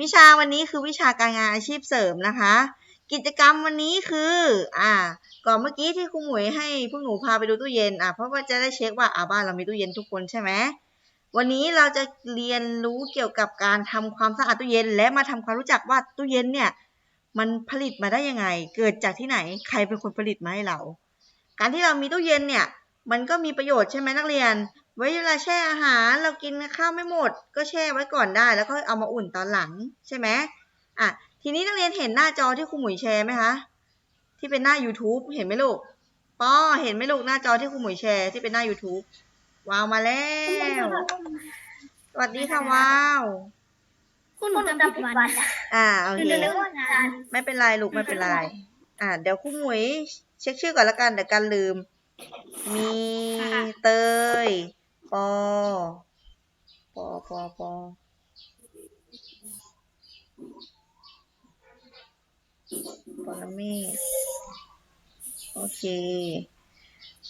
วิชาวันนี้คือวิชาการงานอาชีพเสริมนะคะ กิจกรรมวันนี้คือ อ่า ก่อนเมื่อกี้ที่ครูหมวยให้พวกหนูพาไปดูตู้เย็น อะเพราะว่าจะได้เช็คว่าอ่าบ้านเรามีตู้เย็นทุกคนใช่ไหมวันนี้เราจะเรียนรู้เกี่ยวกับการทำความสะอาดตู้เย็น และมาทำความรู้จักว่าตู้เย็นเนี่ย มันผลิตมาได้ยังไง เกิดจากที่ไหน ใครเป็นคนผลิตมาให้เรา การที่เรามีตู้เย็นเนี่ย มันก็มีประโยชน์ใช่ไหมนักเรียน ไว้เวลาแช่อาหารเรากินข้าวไม่หมด ก็แช่ไว้ก่อนได้ แล้วก็เอามาอุ่นตอนหลังใช่ไหมอะทีนี้นักเรียนเห็นหน้าจอที่ครูหมวยแชร์ไหมคะ ที่เป็นหน้า YouTube เห็นไหมลูกป้อเห็นไหมลูกหน้าจอที่ครูหมวยแชร์ที่เป็นหน้า YouTube วาวมาแล้ว สวัสดีค่ะวาว คุณหนูจำผิดวันอะอ่าโอหนูเคนึกว่างานไม่เป็นไรลูกไม่เป็นไร อ่าเดี๋ยวครูหมวยเช็คชื่อก่อนละกันเดี๋ยวกันลืม มีเตยป อ ปอ ปอ ปอปรเมศโอเค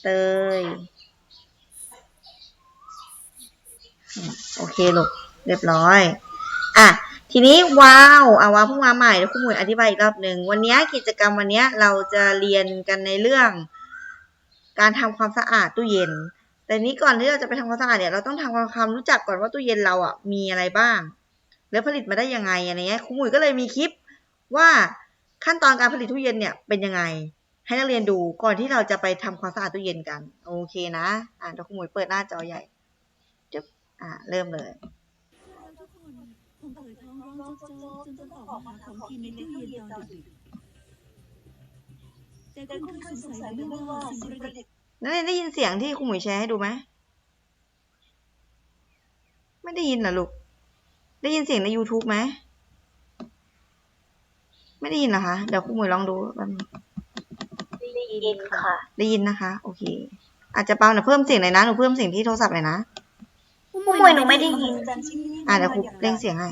เตย โอเคลูก เรียบร้อย อะ ทีนี้ว้าวอะว้าวพิ่งมาใหม่เดี๋ยวคุณหมวยอธิบายอีกรอบหนึ่ง วันนี้กิจกรรมวันนี้เราจะเรียนกันในเรื่อง การทำความสะอาดตู้เย็น แต่นี้ก่อนที่เราจะไปทำความสะอาดเนี่ยเราต้องทำความรู้จักก่อนว่าตู้เย็นเราอะมีอะไรบ้าง แล้วผลิตมาได้ยังไงอะไรเงี้ยครูหมวยก็เลยมีคลิปว่าขั้นตอนการผลิตตู้เย็นเนี่ยเป็นยังไง ให้นักเรียนดูก่อนที่เราจะไปทำความสะอาดตู้เย็นกัน โอเคนะอะเดี๋ยวครูหมวยเปิดหน้าจอใหญ่จึ๊บอะเริ่มเลยทุกคนคงเคยท้องร้องโจ๊กจนต้องออกมาหาของกินในตู้เย็นตอนดึกแต่คุณคยสงสัยไหมว่าสิ่งประดิษฐ์ นักเรียนได้ยินเสียงที่ครูหมวยแชร์ให้ดูไหมไม่ได้ยินเหรอลูก ได้ยินเสียงใน YouTube ไหม ไม่ได้ยินเหรอคะ เดี๋ยวครูหมวยลองดูแป๊บนึงได้ยินค่ะ ได้ยินนะคะ โอเค อาจจะเบาหน่อยเพิ่มเสียงหน่อยนะ หนูเพิ่มเสียงที่โทรศัพท์หน่อยนะผู้มวยหนูไม่ได้ยิน อะเดี๋ยวครูเร่งเสียงให้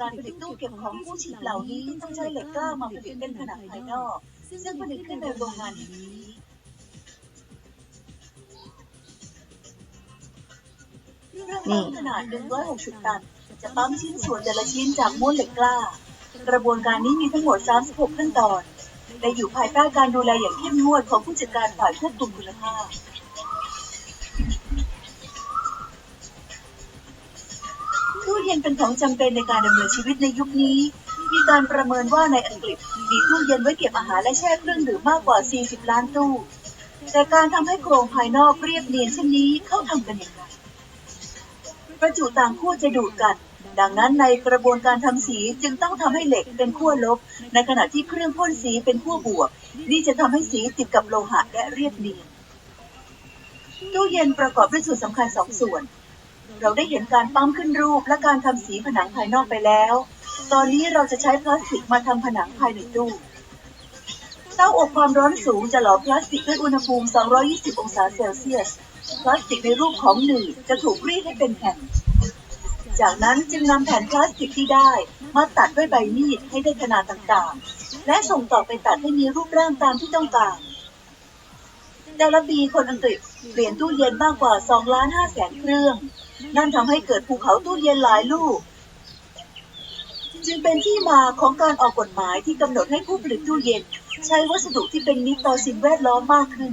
การผลิตตู้เก็บของผู้ฉีดเหล่านี้ต้องใช้เหล็กกล้ามาผลิตเป็นผนังภายนอก ซึ่งผลิตขึ้นในโรงงานแห่งนี้ นี่ขนาด 160 ตัน จะปั๊มชิ้นส่วนแต่ละชิ้นจากม้วนเหล็กกล้า กระบวนการนี้มีทั้งหมด 36 ขั้นตอน และอยู่ภายใต้การดูแลอย่างเข้มงวดของผู้จัดการฝ่ายควบคุมคุณภาพตู้เย็นเป็นของจำเป็นในการดำเนินชีวิตในยุคนี้ มีการประเมินว่าในอังกฤษมีตู้เย็นไว้เก็บอาหารและแช่เครื่องดื่มมากกว่า 40 ล้านตู้ แต่การทำให้โครงภายนอกเรียบเนียนเช่นนี้เขาทำกันอย่างไร ประจุต่างขั้วจะดูดกัน ดังนั้นในกระบวนการทำสีจึงต้องทำให้เหล็กเป็นขั้วลบ ในขณะที่เครื่องพ่นสีเป็นขั้วบวก นี่จะทำให้สีติดกับโลหะและเรียบเนียนตู้เย็นประกอบด้วยส่วนสำคัญสองส่วน เราได้เห็นการปั๊มขึ้นรูปและการทำสีผนังภายนอกไปแล้ว ตอนนี้เราจะใช้พลาสติกมาทำผนังภายในตู้ เตาอบความร้อนสูงจะหล่อพลาสติกด้วยอุณหภูมิ 220 องศาเซลเซียส พลาสติกในรูปของหนืดจะถูกรีดให้เป็นแผ่น จากนั้นจึงนำแผ่นพลาสติกที่ได้ มาตัดด้วยใบมีดให้ได้ขนาดต่างๆ และส่งต่อไปตัดให้มีรูปร่างตามที่ต้องการแต่ละปีคนอังกฤษเปลี่ยนตู้เย็นมากกว่า2ล้าน5แสนเครื่อง นั่นทำให้เกิดภูเขาตู้เย็นหลายลูก จึงเป็นที่มาของการออกกฎหมายที่กำหนดให้ผู้ผลิตตู้เย็น ใช้วัสดุที่เป็นมิตรต่อสิ่งแวดล้อมมากขึ้น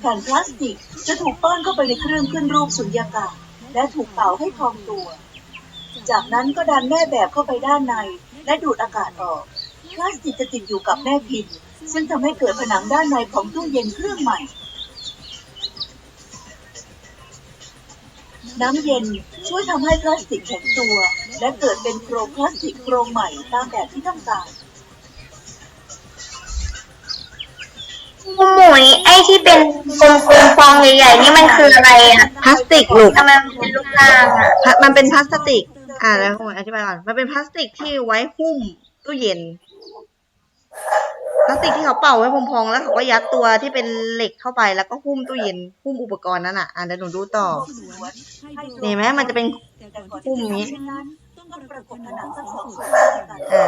แผ่นพลาสติกจะถูกป้อนเข้าไปในเครื่องขึ้นรูปสุญญากาศ และถูกเป่าให้พองตัว จากนั้นก็ดันแม่แบบเข้าไปด้านใน และดูดอากาศออก พลาสติกจะติดอยู่กับแม่พิมพ์ ซึ่งทำให้เกิดผนังด้านในของตู้เย็นเครื่องใหม่ น้ำเย็นช่วยทำให้พลาสติกแข็งตัว และเกิดเป็นโครงพลาสติกโครงใหม่ตามแบบที่ต้องการ ผู้หมวยไอ้ที่เป็นกลมๆฟองใหญ่ๆนี่มันคืออะไรอะพลาสติกลูก ทำไมมันเป็นลูกร่างอะพลามันเป็นพลาสติก อ่าแล้วผมอธิบายก่อน มันเป็นพลาสติกที่ไว้หุ้มตู้เย็น พลาสติกที่เขาเป่าไว้พองๆแล้วเขาก็ยัดตัวที่เป็นเหล็กเข้าไปแล้วก็หุ้มตู้เย็น หุ้มอุปกรณ์นั่นอะ อ่าเดี๋ยวหนูดูต่อนี่ไหมมันจะเป็นหุ้มอย่างนี้ต้องประกบผนังทั้งสองส่วนอ่า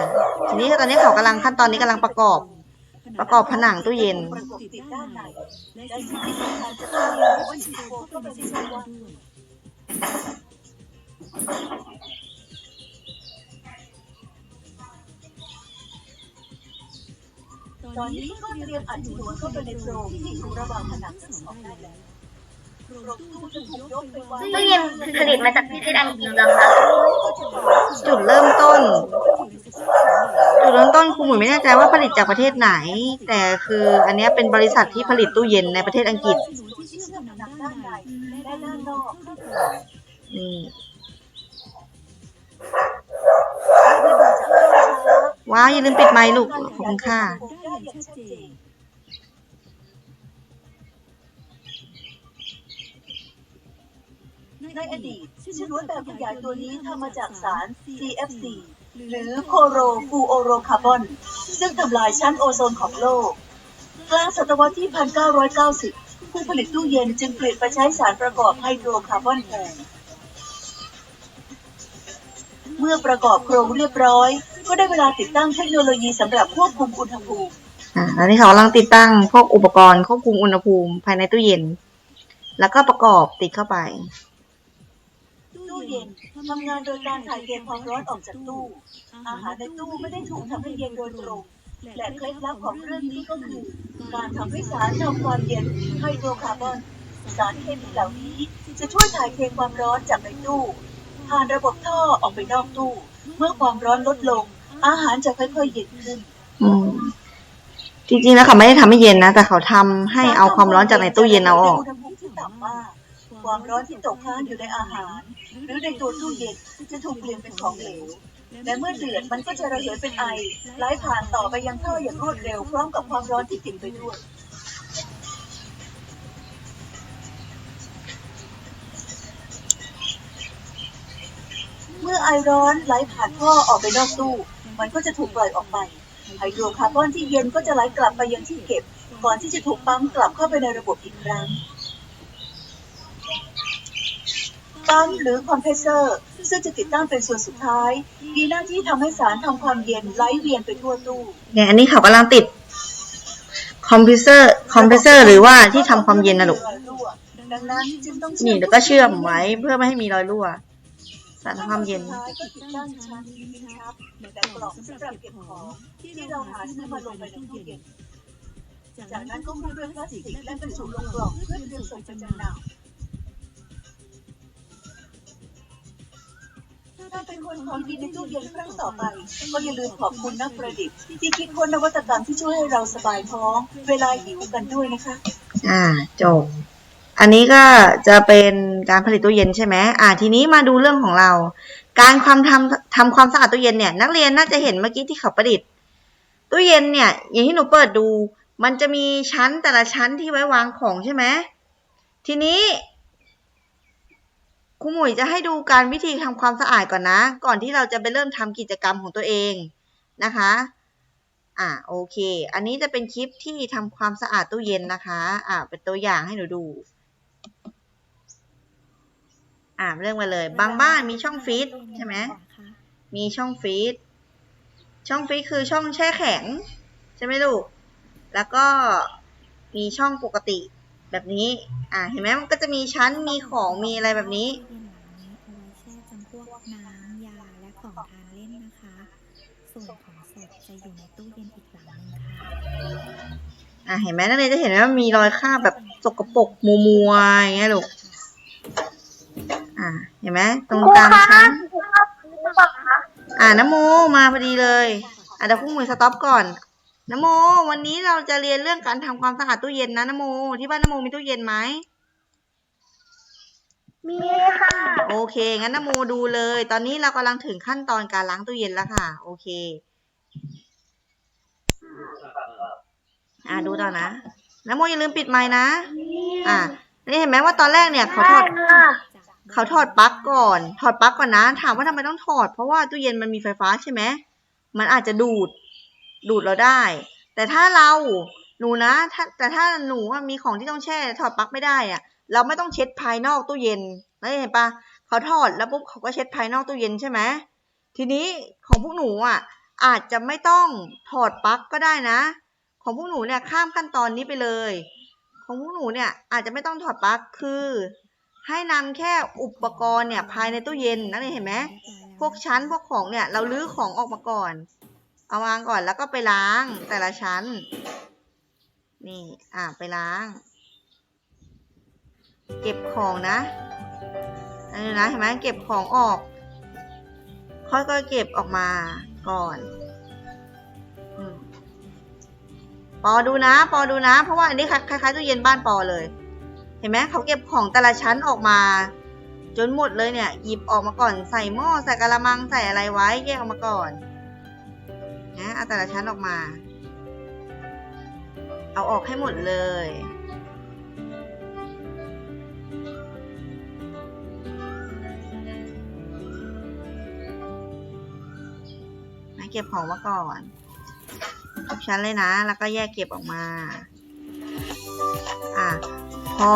ทีนี้ตอนนี้เขากำลังขั้นตอนนี้กำลังประกอบ ประกอบผนังตู้เย็น ตอนนี้ก็เตรียมอัดหัวเข้าไปในโพรงที่อยู่ระหว่างผนังทั้งสองได้แล้ว โพรงตู้จะถูกยกไปวางตู้เย็นผลิตมาจากประเทศอังกฤษเหรอคะจุดเริ่มต้น จุดเริ่มต้นครูหมวยไม่แน่ใจว่าผลิตจากประเทศไหน แต่คืออันเนี้ยเป็นบริษัทที่ผลิตตู้เย็นในประเทศอังกฤษที่เชื่อมผนังด้านในและด้านนอกนี่เมื่อดูจากภาพช้าว้าวอย่าลืมปิดไมค์ลูกขอบคุณค่ะ ในอดีตชนวนแบบขยายตัวนี้ทำมาจากสาร CFC หรือโคโรฟูโอโรคาร์บอน ซึ่งทำลายชั้นโอโซนของโลก กลางศตวรรษที่ 1990 ผู้ผลิตตู้เย็นจึงเปลี่ยนไปใช้สารประกอบไฮโดรคาร์บอนแทนเมื่อประกอบโครงเรียบร้อย ก็ได้เวลาติดตั้งเทคโนโลยีสำหรับควบคุมอุณหภูมิอ่าแล้วนี่เขากำลังติดตั้งพวกอุปกรณ์ควบคุมอุณหภูมิภายในตู้เย็น แล้วก็ประกอบติดเข้าไป เย็นทำงานโดยการถ่ายเทความร้อนออกจากตู้ อาหารในตู้ไม่ได้ถูกทำให้เย็นโดยตรง และเคล็ดลับของเรื่องนี้ก็คือ การทำให้สารทำความเย็นไฮโดรคาร์บอน สารเคมีเหล่านี้ จะช่วยถ่ายเทความร้อนจากในตู้ผ่านระบบท่อออกไปนอกตู้ เมื่อความร้อนลดลง อาหารจะค่อยๆเย็นขึ้นอืมจริงๆแล้วเขาไม่ได้ทำให้เย็นนะ แต่เขาทำให้เอาความร้อนจากในตู้เย็นเอาออกในอุณหภูมิที่ต่ำมาก ความร้อนที่ตกค้างอยู่ในอาหาร หรือในตัวตู้เย็นจะถูกเปลี่ยนเป็นของเหลว และเมื่อเดือดมันก็จะระเหยเป็นไอไหลผ่านต่อไปยังท่ออย่างรวดเร็วพร้อมกับความร้อนที่ติดไปด้วยเมื่อไอร้อนไหลผ่านท่อออกไปนอกตู้ มันก็จะถูกปล่อยออกไป ไฮโดรคาร์บอนที่เย็นก็จะไหลกลับไปยังที่เก็บ ก่อนที่จะถูกปั๊มกลับเข้าไปในระบบอีกครั้ง ปั๊มหรือคอมเพรสเซอร์ซึ่งจะติดตั้งเป็นส่วนสุดท้าย มีหน้าที่ทำให้สารทำความเย็นไหลเวียนไปทั่วตู้ เนี่ยอันนี้เขากำลังติดคอมพิวเซอร์คอมเพรสเซอร์หรือว่าที่ทำความเย็นนะลูก ดังนั้นจึงต้องนี่แล้วก็เชื่อมไว้เพื่อไม่ให้มีรอยรั่ว สารทำความเย็นสุดท้ายก็ติดตั้งชั้นลิ้นชักและกล่องสำหรับเก็บของที่เราหาซื้อมาลงไปในตู้เย็นจากนั้นก็คลุมด้วยพลาสติกและบรรจุลงกล่องเพื่อเตรียมส่งไปจำหน่าย ถ้าเป็นคนของกินในตู้เย็นครั้งต่อไป ก็อย่าลืมขอบคุณนักประดิษฐ์ที่คิดค้นนวัตกรรมที่ช่วยให้เราสบายท้อง เวลาหิวกันด้วยนะคะ อ่าจบ อันนี้ก็จะเป็นการผลิตตู้เย็นใช่ไหมอ่า ทีนี้มาดูเรื่องของเรา การความทำทำความสะอาดตู้เย็นเนี่ย นักเรียนน่าจะเห็นเมื่อกี้ที่เขาประดิษฐ์ตู้เย็นเนี่ย อย่างที่หนูเปิดดู มันจะมีชั้นแต่ละชั้นที่ไว้วางของใช่ไหมทีนี้ ครูหมุยจะให้ดูการวิธีทำความสะอาดก่อนนะ ก่อนที่เราจะไปเริ่มทำกิจกรรมของตัวเองนะคะ อ่าโอเค อันนี้จะเป็นคลิปที่ทำความสะอาดตู้เย็นนะคะ อ่าเป็นตัวอย่างให้หนูดู อ่าเรื่องมาเลย บางบ้านมีช่องฟรีซใช่ไหมมีช่องฟรีซช่องฟรีซคือช่องแช่แข็ง ใช่ไหมลูก แล้วก็มีช่องปกติ แบบนี้ อ่า เห็นไหมมันก็จะมีชั้น มีของ มีอะไรแบบนี้ตู้เย็นหลังนี้ เอาไว้แช่จำพวกน้ำยาและของทานเล่นนะคะ ส่วนของสดจะอยู่ในตู้เย็นอีกหลังหนึงค่ะอ่า เห็นไหมนักเรียนจะเห็นไหมว่ามีรอยคราบแบบสกปรกมัวมัวๆอย่างเงี้ยลูก อ่า เห็นไหมตรงกลางชั้น อ่าน้ำโมมาพอดีเลย อะเดี๋ยวคู่มือสต็อปก่อน น้ำโม วันนี้เราจะเรียนเรื่องการทำความสะอาดตู้เย็นนะน้ำโม ที่บ้านน้ำโมมีตู้เย็นไหมมีค่ะ โอเค งั้นน้ำโมดูเลย ตอนนี้เรากำลังถึงขั้นตอนการล้างตู้เย็นแล้วค่ะ โอเค อ่าดูต่อนะน้ำโมอย่าลืมปิดไมค์นะ อ่านี่เห็นไหมว่าตอนแรกเนี่ยเขาถอดเขาถอดปลั๊กก่อน ถอดปลั๊กก่อนนะ ถามว่าทำไมต้องถอด เพราะว่าตู้เย็นมันมีไฟฟ้าใช่ไหมมันอาจจะดูด ดูดเราได้ แต่ถ้าเราหนูนะถ้าแต่ถ้าหนูมีของที่ต้องแช่ถอดปลั๊กไม่ได้อะเราไม่ต้องเช็ดภายนอกตู้เย็นแล้เห็นปะเขาถอดแล้วปุ๊บเขาก็เช็ดภายนอกตู้เย็นใช่ไหมทีนี้ของพวกหนูอะอาจจะไม่ต้องถอดปลั๊กก็ได้นะ ของของพวกหนูเนี่ยข้ามขั้นตอนนี้ไปเลย ของพวกหนูเนี่ยอาจจะไม่ต้องถอดปลั๊กคือ ให้นำแค่อุปกรณ์เนี่ยภายในตู้เย็นนั่นเองเห็นไหมพวกชั้นพวกของเนี่ยเราลื้อของออกมาก่อน เอาวางก่อนแล้วก็ไปล้างแต่ละชั้น นี่อะไปล้าง เก็บของนะอันนี้นะเห็นไหมเก็บของออก ค่อยๆเก็บออกมาก่อนอปอดูนะปอดูนะ เพราะว่าอันนี้คล้ายๆตู้เย็นบ้านปอเลย เห็นไหมเขาเก็บของแต่ละชั้นออกมา จนหมดเลยเนี่ย หยิบออกมาก่อนใส่หม้อใส่กะละมังใส่อะไรไว้แยกออกมาก่อน นะเอาแต่ละชั้นออกมา เอาออกให้หมดเลย นะเก็บของมาก่อนทุกชั้นเลยนะ แล้วก็แยกเก็บออกมา อะ พอ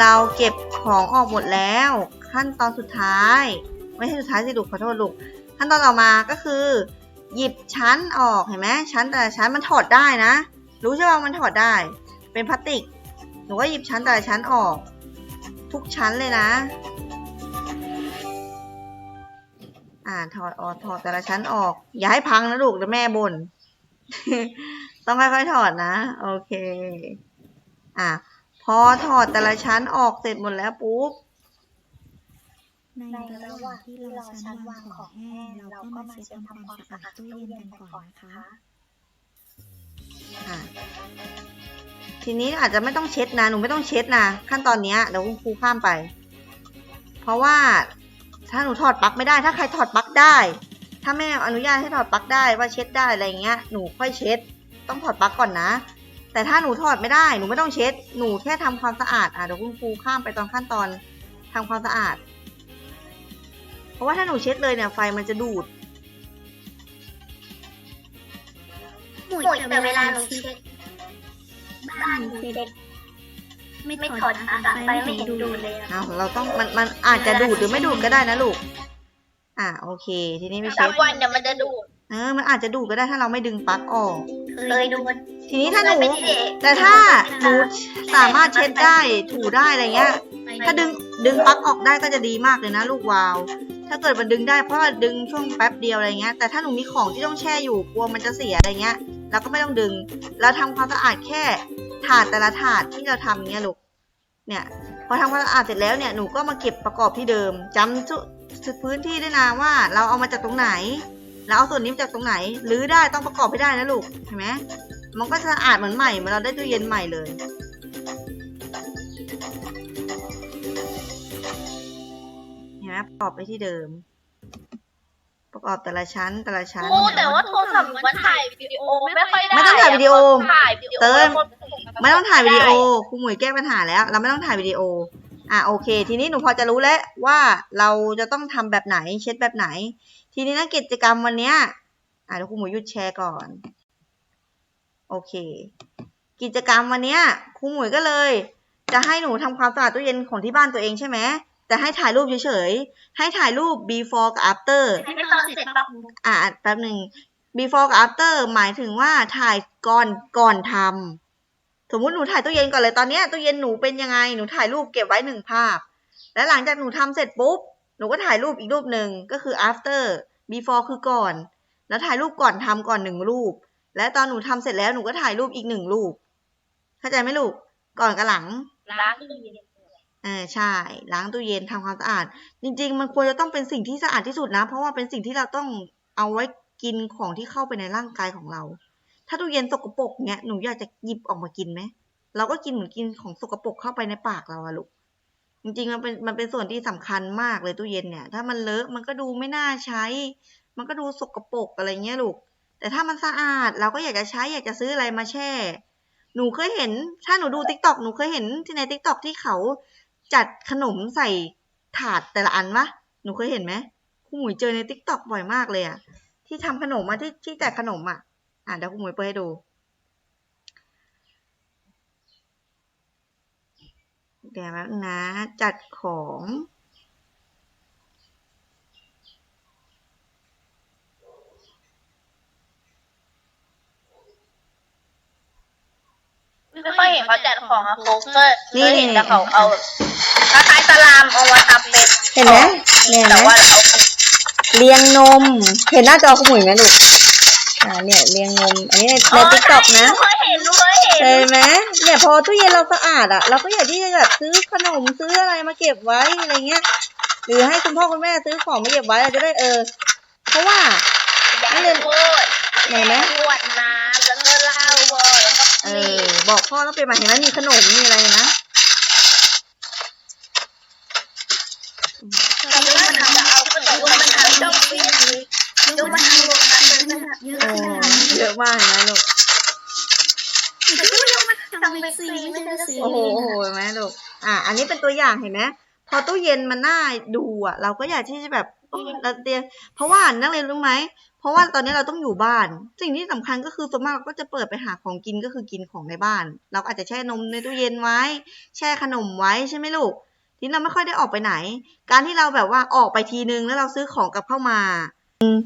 เราเก็บของออกหมดแล้ว ขั้นตอนสุดท้าย ไม่ใช่สุดท้ายสิลูกขอโทษลูก ขั้นตอนต่อมาก็คือ หยิบชั้นออกเห็นไหมชั้นแต่ละชั้นมันถอดได้นะ รู้ใช่ไหมว่ามันถอดได้ เป็นพลาสติก หนูก็หยิบชั้นแต่ละชั้นออก ทุกชั้นเลยนะอ่าถอดออกถอดแต่ละชั้นออก อย่าให้พังนะลูกเดี๋ยวแม่บน่นต้องค่อยๆถอดนะ โอเค อะพอถอดแต่ละชั้นออกเสร็จหมดแล้วปุ๊บ ในระหว่างที่เราชั้นวางของแห้งเราก็มาเช็ดทำความสะอาดตู้เย็นกันก่อนนะคะอะทีนี้อาจจะไม่ต้องเช็ดนะ หนูไม่ต้องเช็ดนะ ขั้นตอนเนี้ยเดี๋ยวคุณครูข้ามไป เพราะว่าถ้าหนูถอดปลั๊กไม่ได้ ถ้าใครถอดปลั๊กได้ ถ้าแม่อนุญาตให้ถอดปลั๊กได้ว่าเช็ดได้อะไรเงี้ย หนูค่อยเช็ด ต้องถอดปลั๊กก่อนนะ แต่ถ้าหนูถอดไม่ได้ หนูไม่ต้องเช็ด หนูแค่ทำความสะอาด อะเดี๋ยวคุณครูข้ามไปตอนขั้นตอนทำความสะอาดเพ ราะว่าถ้าหนูเช็ดเลยเนี่ยไฟมันจะดูด หมุยแต่เวลาหนูเช็ดบ้านเช็ดไม่ไม่ถถออดดอาอากาาศศไปไปไม่ไม่เห็เห็นนดูดูดดเลเลยยอ้าวเราต้องมันมันอาจจะดูดหรือไม่ดูดก็ได้นะลูก อ่าโอเค ทีนี้ไม่สัเช็กดวันเดี๋ยวมันจะดูดเออมันอาจจะดูดก็ได้ถ้าเราไม่ดึงปลั๊กออก เคยดูดทีนี้ถ้าหนู ไม่ได้แต่ถ้าหนูสามารถเช็ดได้ถูได้อะไรเงี้ย ถ้าดึงดึงปลั๊กออกได้ก็จะดีมากเลยนะลูกวาว ถ้าเกิดมันดึงได้เพราะว่าดึงช่วงแป๊บเดียวอะไรเงี้ย แต่ถ้าหนูมีของที่ต้องแช่อยู่กลัวมันจะเสียอะไรเงี้ยเราก็ไม่ต้องดึง เราทำความสะอาดแค่ถาดแต่ละถาดที่เราทำเงี้ยลูก เนี่ยพอทำความสะอาดเสร็จแล้วเนี่ยหนูก็มาเก็บประกอบที่เดิมจำจุพื้นที่ด้วยนะว่า เราเอามาจากตรงไหนแล้วเอาส่วนนี้มาจากตรงไหนหรือได้ต้องประกอบให้ได้นะลูกเห็นไหมมันก็จะสะอาดเหมือนใหม่เหมือนเราได้ตู้เย็นใหม่เลย นไหมประกอบไปที่เดิม ประกอบแต่ละชั้นแต่ละชั้น โอ้แต่ว่าโทรศัพท์หนูมันถ่ายวิดีโอไม่ค่อยได้ไม่ต้องถ่ายวิดีโอถ่ายวิดีโอเติมแล้วไม่ต้องถ่ายวิดีโอครูหมวยแก้ปัญหาแล้ว เราไม่ต้องถ่ายวิดีโออะโอเค ทีนี้หนูพอจะรู้แล้วว่าเราจะต้องทำแบบไหนเช็ดแบบไหน ทีนี้นะกิจกรรมวันเนี้ยอะเดี๋ยวครูหมวยหยุดแชร์ก่อนโอเค กิจกรรมวันเนี้ยครูหมวยก็เลย จะให้หนูทำความสะอาดตู้เย็นของที่บ้านตัวเองใช่ไหม แต่ให้ถ่ายรูปเฉยๆ ให้ถ่ายรูป before กับ after ไม่ตอนเสร็จปั๊บอะแป๊บหนึ่ง before กับ after หมายถึงว่าถ่ายก่อนก่อนทำสมมุติหนูถ่ายตู้เย็นก่อนเลยตอนเนี้ยตู้เย็นหนูเป็นยังไงหนูถ่ายรูปเก็บไว้หนึ่งภาพ แล้วหลังจากหนูทำเสร็จปุ๊บหนูก็ถ่ายรูปอีกรูปหนึ่งก็คือ after before คือก่อน แล้วถ่ายรูปก่อนทำก่อนหนึ่งรูป และตอนหนูทำเสร็จแล้วหนูก็ถ่ายรูปอีกหนึ่งรูป เข้าใจไหมลูกก่อนกับหลังล้างตู้เย็น เออใช่ ล้างตู้เย็นทำความสะอาด จริง ๆ มันควรจะต้องเป็นสิ่งที่สะอาดที่สุดนะ เพราะว่าเป็นสิ่งที่เราต้องเอาไว้กินของที่เข้าไปในร่างกายของเรา ถ้าตู้เย็นสกปรกเนี้ยหนูอยากจะหยิบออกมากินไหมเราก็กินเหมือนกินของสกปรกเข้าไปในปากเราอะลูกจริงๆมันเป็นมันเป็นส่วนที่สำคัญมากเลยตู้เย็นเนี่ย ถ้ามันเลอะมันก็ดูไม่น่าใช้ มันก็ดูสกปรกอะไรเงี้ยลูก แต่ถ้ามันสะอาดเราก็อยากจะใช้อยากจะซื้ออะไรมาแช่ หนูเคยเห็น ถ้าหนูดูติ๊กต็อกหนูเคยเห็นที่ในติ๊กต็อกที่เขา จัดขนมใส่ถาดแต่ละอันวะหนูเคยเห็นไหมครูหมวยเจอในติ๊กต็อกบ่อยมากเลยอะที่ทำขนมมาที่ที่แจกขนมอะอะเดี๋ยวครูหมวยเปิดให้ดู เดี๋ยวแป๊บนะ จัดของไม่ค่อยเห็นเขาจัดของอะโคกก็นี่เคยเห็นแต่เขาเอา คล้ายๆสลามเอามาทำเป็นเห็นไหมเนี่ยเห็นแต่ไหมว่าเอาเรียงนม เห็นหน้าจอคุณหมุยไหมลูกอ่าเนี่ยเรียงนม อันนี้ในในติ๊กต็อกนะ เคยเห็นเคยเห็นเห็นไหมเนี่ยพอตู้เย็นเราสะอาดอะเราก็อยากที่จะแบบซื้อขนมซื้ออะไรมาเก็บไว้อะไรเงี้ย หรือให้คุณพ่อคุณแม่ซื้อของมาเก็บไว้เราจะได้เออ เพราะว่า อยากจะพูดเห็นไหมขวดน้ำแล้วก็เหล้าบอแล้วก็เออบอกพ่อต้องเป็นมาเห็นไหมมีขนมมีอะไรนะ แล้วมันจะเอาขนมมันทำดอกเบี้ยดูมันทำโรงงาเลยนะเยอะโอ้ขนาดนี้เยอะมากเห็นไหมลูกแต่ก็ยังมาทำเป็นซีไม่ใช่ซีโอ้โหโอ้โหเห็นไหมลูกอะอันนี้เป็นตัวอย่างเห็นไหมพอตู้เย็นมันน่าดูอะ เราก็อยากที่จะแบบโอ้เราเตรียมเพราะว่านักเรียนรู้ไหมเพราะว่าตอนนี้เราต้องอยู่บ้าน สิ่งที่สำคัญก็คือส่วนมากเราก็จะเปิดไปหาของกินก็คือกินของในบ้าน เราอาจจะแช่นมในตู้เย็นไว้ แช่ขนมไว้ใช่ไหมลูก ทีนี้เราไม่ค่อยได้ออกไปไหน การที่เราแบบว่าออกไปทีนึงแล้วเราซื้อของกลับเข้ามา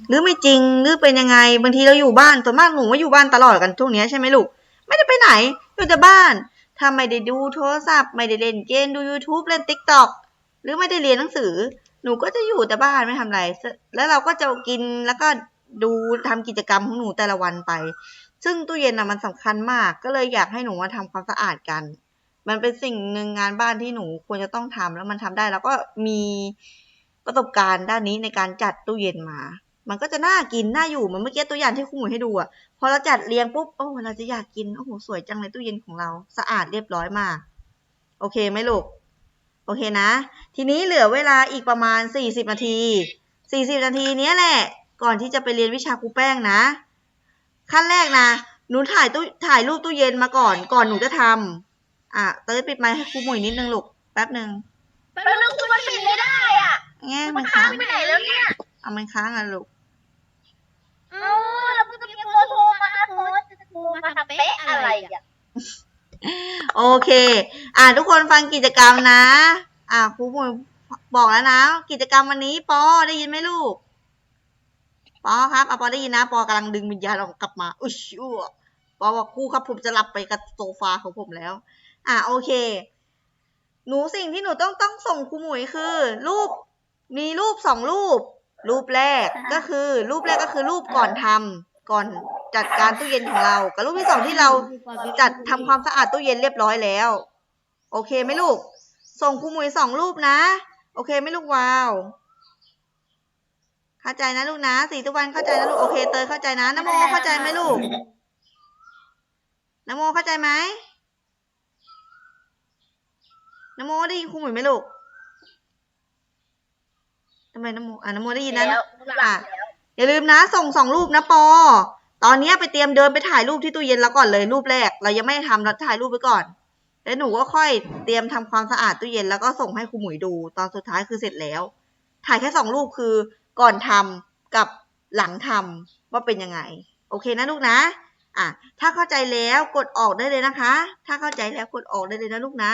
หรือไม่จริงหรือเป็นยังไงบางทีเราอยู่บ้านส่วนมากหนูว่าอยู่บ้านตลอดกันช่วงเนี้ยใช่ไหมลูกไม่ได้ไปไหนอยู่แต่บ้านถ้าไม่ได้ดูโทรศัพท์ ไม่ได้เล่นเกมดู YouTube เล่น TikTok หรือไม่ได้เรียนหนังสือ หนูก็จะอยู่แต่บ้านไม่ทำอะไร แล้วเราก็จะกินแล้วก็ดูทำกิจกรรมของหนูแต่ละวันไป ซึ่งตู้เย็นนะมันสำคัญมาก ก็เลยอยากให้หนูมาทำความสะอาดกัน มันเป็นสิ่งหนึ่งงานบ้านที่หนูควรจะต้องทำแล้วมันทำได้ แล้วก็มีประสบการณ์ด้านนี้ในการจัดตู้เย็นมา มันก็จะน่ากินน่าอยู่เหมือนเมื่อกี้ตัวอย่างที่ครูหมวยให้ดูอะพอเราจัดเรียงปุ๊บโอ้เราจะอยากกินโอ้โหสวยจังเลยตู้เย็นของเราสะอาดเรียบร้อยมาก โอเคไหมลูกโอเคนะ ทีนี้เหลือเวลาอีกประมาณ 40 นาที 40 นาทีเนี้ยแหละ ก่อนที่จะไปเรียนวิชาครูแป้งนะ ขั้นแรกนะ หนูถ่ายตู้ถ่ายรูปตู้เย็นมาก่อน ก่อนหนูจะทำ อะเต้ยปิดไมค์ให้ครูหมวยนิดนึงลูกแป๊บหนึ่งแล้วนึกว่ามันปิดไม่ได้อะแง่มัมันนค้าค้างงไปไหนแล้วเนี่ยเอามันค้างอะลูกเอ้าแล้วเมื่อกี้โทรโทรมาโทรโทรมาทำเป๊ะอะไรอะโอเค อะทุกคนฟังกิจกรรมนะ อะครูหมวยบอกแล้วนะ กิจกรรมวันนี้ปอได้ยินไหมลูกปอครับอะปอได้ยินนะ ปอกำลังดึงวิญญาณออกกลับมา อุ้ยชั่วปอบอกครูครับผมจะหลับไปกับโซฟาของผมแล้ว อะโอเค หนูสิ่งที่หนูต้องต้องส่งครูหมวยคือ รูปมีรูปสองรูป รูปแรกก็คือ รูปแรกก็คือรูปก่อนทำก่อนจัดการตู้เย็นของเรา กับรูปที่สองที่เราจัดทำความสะอาดตู้เย็นเรียบร้อยแล้ว โอเคไหมลูก ส่งครูหมวยสองรูปนะ โอเคไหมลูกวาวเข้าใจนะลูกนะสีตุวันเข้าใจนะลูกโอเคเตยเข้าใจนะนโมเข้าใจไหมลูกนโมเข้าใจไหม นโมได้ยินครูหมวยไหมลูกทำไมนโมอะนโมได้ยินนะแล้วหลับแล้วอย่าลืมนะ ส่งสองรูปนะปอ ตอนเนี้ยไปเตรียมเดินไปถ่ายรูปที่ตู้เย็นแล้วก่อนเลยรูปแรก เรายังไม่ได้ทำเราถ่ายรูปไปก่อน แล้วหนูก็ค่อยเตรียมทำความสะอาดตู้เย็นแล้วก็ส่งให้ครูหมวยดู ตอนสุดท้ายคือเสร็จแล้ว ถ่ายแค่สองรูปคือก่อนทำกับหลังทำว่าเป็นยังไง โอเคนะลูกนะอะถ้าเข้าใจแล้วกดออกได้เลยนะคะ ถ้าเข้าใจแล้วกดออกได้เลยนะลูกนะ